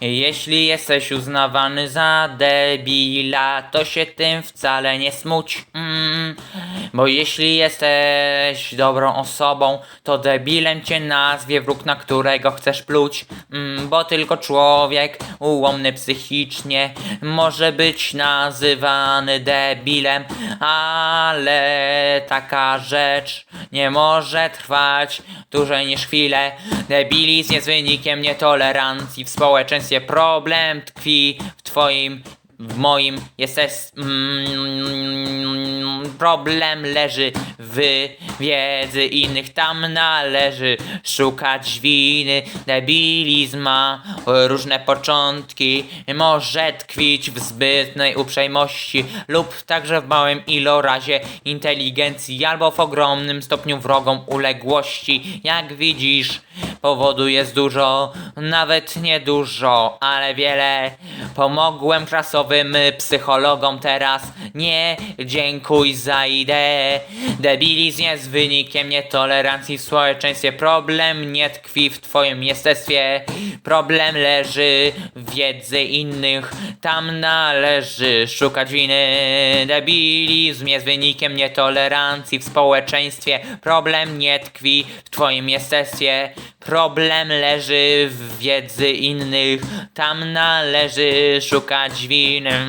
Jeśli jesteś uznawany za debila, to się tym wcale nie smuć. Mm. Bo jeśli jesteś dobrą osobą, to debilem cię nazwie wróg, na którego chcesz pluć. Mm. Bo tylko człowiek ułomny psychicznie może być nazywany debilem, ale taka rzecz nie może trwać dłużej niż chwilę. Debilizm jest wynikiem nietolerancji w społeczeństwie. Problem tkwi w twoim, w moim, jesteś... Mm, problem leży w wiedzy innych, tam należy szukać winy. Debilizm ma różne początki, może tkwić w zbytnej uprzejmości lub także w małym ilorazie inteligencji albo w ogromnym stopniu wrogom uległości. Jak widzisz, powodu jest dużo, nawet nie dużo, ale wiele. Pomogłem klasowym psychologom teraz, nie dziękuj za ideę. Debilizm jest wynikiem nietolerancji w społeczeństwie. Problem nie tkwi w twoim jestestwie. Problem leży w wiedzy innych. Tam należy szukać winy. Debilizm jest wynikiem nietolerancji w społeczeństwie. Problem nie tkwi w twoim jestestwie. Problem leży w wiedzy innych. Tam należy szukać winy.